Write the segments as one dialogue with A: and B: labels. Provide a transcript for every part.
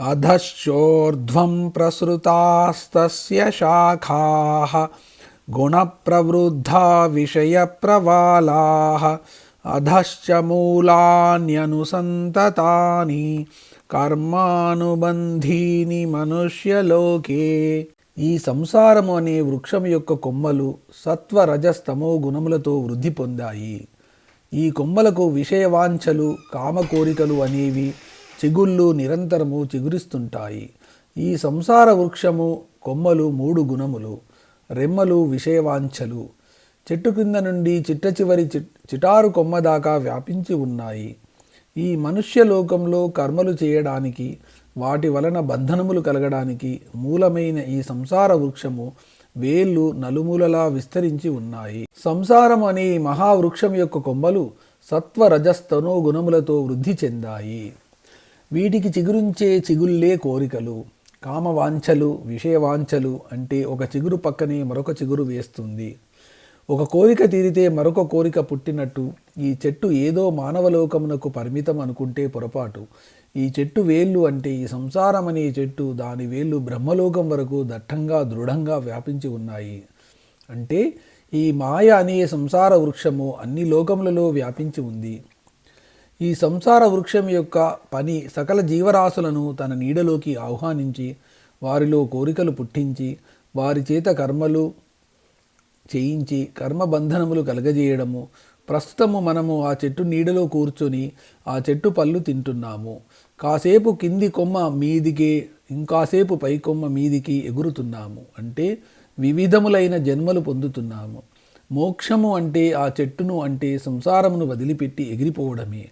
A: అధశ్చోర్ధ్వం ప్రసృతాస్తస్య శాఖాः గుణప్రవృద్ధా విషయప్రవాలాः అధశ్చ మూలాన్యనుసంతతాని కర్మానుబంధీని మనుష్యలోకే. ఈ సంసారము అనే వృక్షం యొక్క కొమ్మలు సత్వ రజస్తమో గుణములతో వృద్ధి పొందాయి. ఈ కొమ్మలకు విషయవాంఛలు కామకోరికలు అనేవి చిగుళ్ళు నిరంతరము చిగురిస్తుంటాయి. ఈ సంసార వృక్షము కొమ్మలు మూడు గుణములు రెమ్మలు విషయవాంఛలు. చెట్టు కింద నుండి చిట్ట చివరి చిట్- చిటారు కొమ్మ దాకా వ్యాపించి ఉన్నాయి. ఈ మనుష్య లోకంలో కర్మలు చేయడానికి వాటి వలన బంధనములు కలగడానికి మూలమైన ఈ సంసార వృక్షము వేళ్ళు నలుమూలలా విస్తరించి ఉన్నాయి. సంసారం అనే మహావృక్షం యొక్క కొమ్మలు సత్వ రజస్తనో గుణములతో వృద్ధి చెందాయి. వీటికి చిగురించే చిగుళ్ళే కోరికలు. కామవాంఛలు విషయవాంఛలు అంటే ఒక చిగురు పక్కనే మరొక చిగురు వేస్తుంది. ఒక కోరిక తీరితే మరొక కోరిక పుట్టినట్టు ఈ చెట్టు ఏదో మానవలోకమునకు పరిమితం అనుకుంటే పొరపాటు. ఈ చెట్టు వేళ్ళు అంటే ఈ సంసారం అనే చెట్టు దాని వేళ్ళు బ్రహ్మలోకం వరకు దట్టంగా దృఢంగా వ్యాపించి ఉన్నాయి. అంటే ఈ మాయ అనే సంసార వృక్షము అన్ని లోకములలో వ్యాపించి ఉంది. ఈ సంసార వృక్షం యొక్క పని సకల జీవరాశులను తన నీడలోకి ఆహ్వానించి వారిలో కోరికలు పుట్టించి వారి చేత కర్మలు చేయించి కర్మబంధనములు కలగజేయడము. ప్రస్తుతము మనము ఆ చెట్టు నీడలో కూర్చొని ఆ చెట్టు పళ్ళు తింటున్నాము. కాసేపు కింది కొమ్మ మీదికే ఇంకాసేపు పై కొమ్మ మీదికి ఎగురుతున్నాము. అంటే వివిధములైన జన్మలు పొందుతున్నాము. మోక్షము అంటే ఆ చెట్టును అంటే సంసారమును వదిలిపెట్టి ఎగిరిపోవడమే.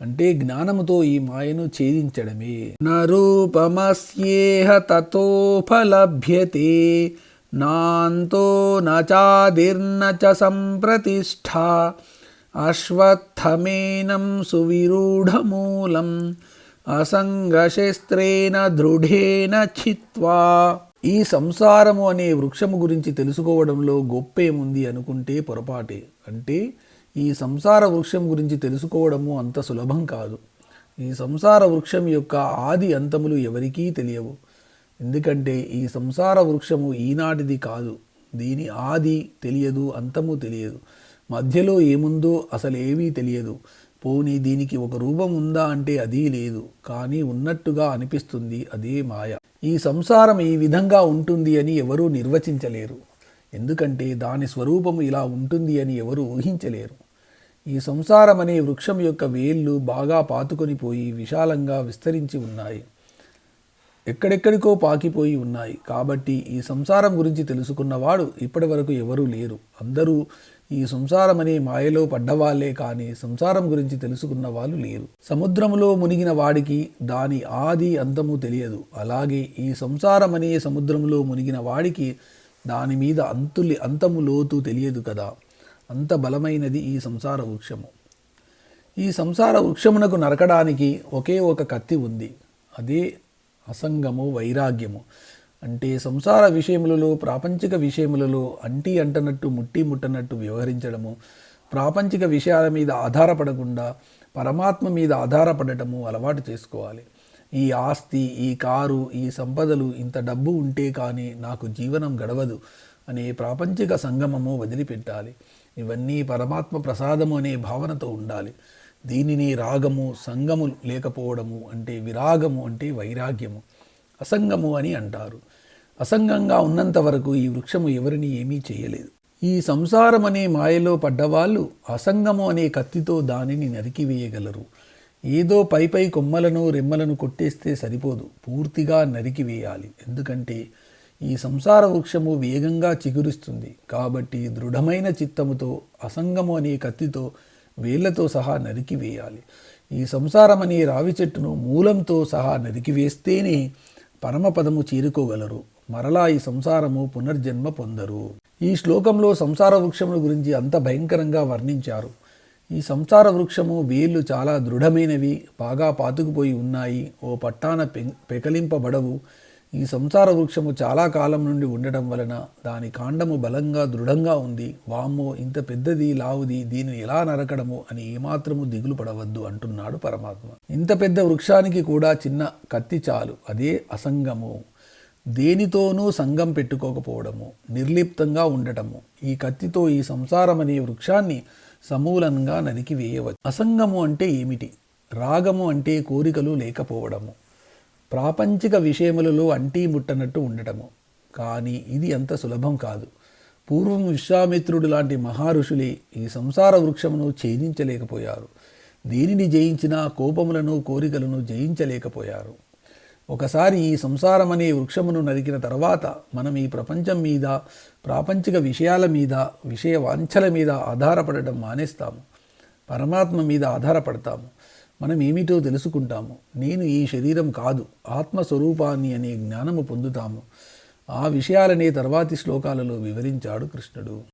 A: అంటే జ్ఞానముతో ఈ మాయను ఛేదించడమే. నరూపమస్యేహ తతోపలభ్యతే నాంతో నచాదిర్న చ సంప్రతిష్ట అశ్వత్థమేనం సువిరూఢమూలం అసంగశస్త్రేణ దృఢేన చిత్వా ఈ సంసారము అనే వృక్షము గురించి తెలుసుకోవడంలో గొప్పేముంది అనుకుంటే పొరపాటే. అంటే ఈ సంసార వృక్షం గురించి తెలుసుకోవడము అంత సులభం కాదు. ఈ సంసార వృక్షం యొక్క ఆది అంతములు ఎవరికీ తెలియవు. ఎందుకంటే ఈ సంసార వృక్షము ఈనాటిది కాదు. దీని ఆది తెలియదు అంతము తెలియదు. మధ్యలో ఏముందో అసలు ఏమీ తెలియదు. పోనీ దీనికి ఒక రూపం ఉందా అంటే అది లేదు. కానీ ఉన్నట్టుగా అనిపిస్తుంది అదే మాయ. ఈ సంసారం ఈ విధంగా ఉంటుంది అని ఎవరూ నిర్వచించలేరు. ఎందుకంటే దాని స్వరూపము ఇలా ఉంటుంది అని ఎవరు ఊహించలేరు. ఈ సంసారం అనే వృక్షం యొక్క వేళ్ళు బాగా పాతుకొని పోయి విశాలంగా విస్తరించి ఉన్నాయి. ఎక్కడెక్కడికో పాకిపోయి ఉన్నాయి. కాబట్టి ఈ సంసారం గురించి తెలుసుకున్నవాడు ఇప్పటి వరకు ఎవరూ లేరు. అందరూ ఈ సంసారం అనే మాయలో పడ్డవాళ్ళే కానీ సంసారం గురించి తెలుసుకున్న వాళ్ళు లేరు. సముద్రములో మునిగిన వాడికి దాని ఆది అంతము తెలియదు. అలాగే ఈ సంసారం అనే సముద్రంలో మునిగిన వాడికి దాని మీద అంతులి అంతము లోతు తెలియదు కదా. అంత బలమైనది ఈ సంసార వృక్షము. ఈ సంసార వృక్షమునకు నరకడానికి ఒకే ఒక కత్తి ఉంది. అదే అసంగము వైరాగ్యము. అంటే సంసార విషయములలో ప్రాపంచిక విషయములలో అంటి అంటనట్టు ముట్టి ముట్టనట్టు వ్యవహరించడము ప్రాపంచిక విషయాల మీద ఆధారపడకుండా పరమాత్మ మీద ఆధారపడటము అలవాటు చేసుకోవాలి. ఈ ఆస్తి ఈ కారు ఈ సంపదలు ఇంత డబ్బు ఉంటే కానీ నాకు జీవనం గడవదు. అనే ప్రాపంచిక సంగమము వదిలిపెట్టాలి. ఇవన్నీ పరమాత్మ ప్రసాదము అనే భావనతో ఉండాలి. దీనిని రాగము సంగము లేకపోవడము అంటే విరాగము అంటే వైరాగ్యము. అసంగము అని అంటారు. అసంగంగా ఉన్నంత వరకు ఈ వృక్షము ఎవరిని ఏమీ చేయలేదు. ఈ సంసారం అనే మాయలో పడ్డవాళ్ళు అసంగము అనే కత్తితో దానిని నరికివేయగలరు. ఏదో పై పై కొమ్మలను రెమ్మలను కొట్టేస్తే సరిపోదు. పూర్తిగా నరికివేయాలి. ఎందుకంటే ఈ సంసార వృక్షము వేగంగా చిగురిస్తుంది. కాబట్టి దృఢమైన చిత్తముతో అసంగము అనే కత్తితో వేళ్ళతో సహా నరికివేయాలి ఈ సంసారం అనే రావి చెట్టును మూలంతో సహా నరికివేస్తేనే పరమపదము చేరుకోగలరు. మరలా ఈ సంసారము పునర్జన్మ పొందరు. ఈ శ్లోకంలో సంసార వృక్షముల గురించి అంత భయంకరంగా వర్ణించారు. ఈ సంసార వృక్షము వేళ్ళు చాలా దృఢమైనవి బాగా పాతుకుపోయి ఉన్నాయి ఓ పట్టాన పె పెకలింపబడవు. ఈ సంసార వృక్షము చాలా కాలం నుండి ఉండటం వలన దాని కాండము బలంగా దృఢంగా ఉంది. వామ్మో ఇంత పెద్దది లావుది దీనిని ఎలా నరకడము అని ఏమాత్రము దిగులు పడవద్దు అంటున్నాడు పరమాత్మ. ఇంత పెద్ద వృక్షానికి కూడా చిన్న కత్తి చాలు. అదే అసంగము. దేనితోనూ సంగం పెట్టుకోకపోవడము నిర్లిప్తంగా ఉండటము. ఈ కత్తితో ఈ సంసారం అనే వృక్షాన్ని సమూలంగా నరికి వేయవచ్చు. అసంగము అంటే ఏమిటి? రాగము అంటే కోరికలు లేకపోవడము. ప్రాపంచిక విషయములలో అంటీ ముట్టనట్టు ఉండటము. కానీ ఇది అంత సులభం కాదు. పూర్వం విశ్వామిత్రుడు లాంటి మహారుషులే ఈ సంసార వృక్షమును ఛేదించలేకపోయారు. దేనిని జయించినా కోపములను కోరికలను జయించలేకపోయారు. ఒకసారి ఈ సంసారం అనే వృక్షమును నరికిన తర్వాత మనం ఈ ప్రపంచం మీద ప్రాపంచిక విషయాల మీద విషయ వాంఛల మీద ఆధారపడటం మానేస్తాము. పరమాత్మ మీద ఆధారపడతాము. మనం ఏమిటో తెలుసుకుంటాము. నేను ఈ శరీరం కాదు ఆత్మస్వరూపాన్ని అనే జ్ఞానము పొందుతాము. ఆ విషయాలనే తర్వాతి శ్లోకాలలో వివరించాడు కృష్ణుడు.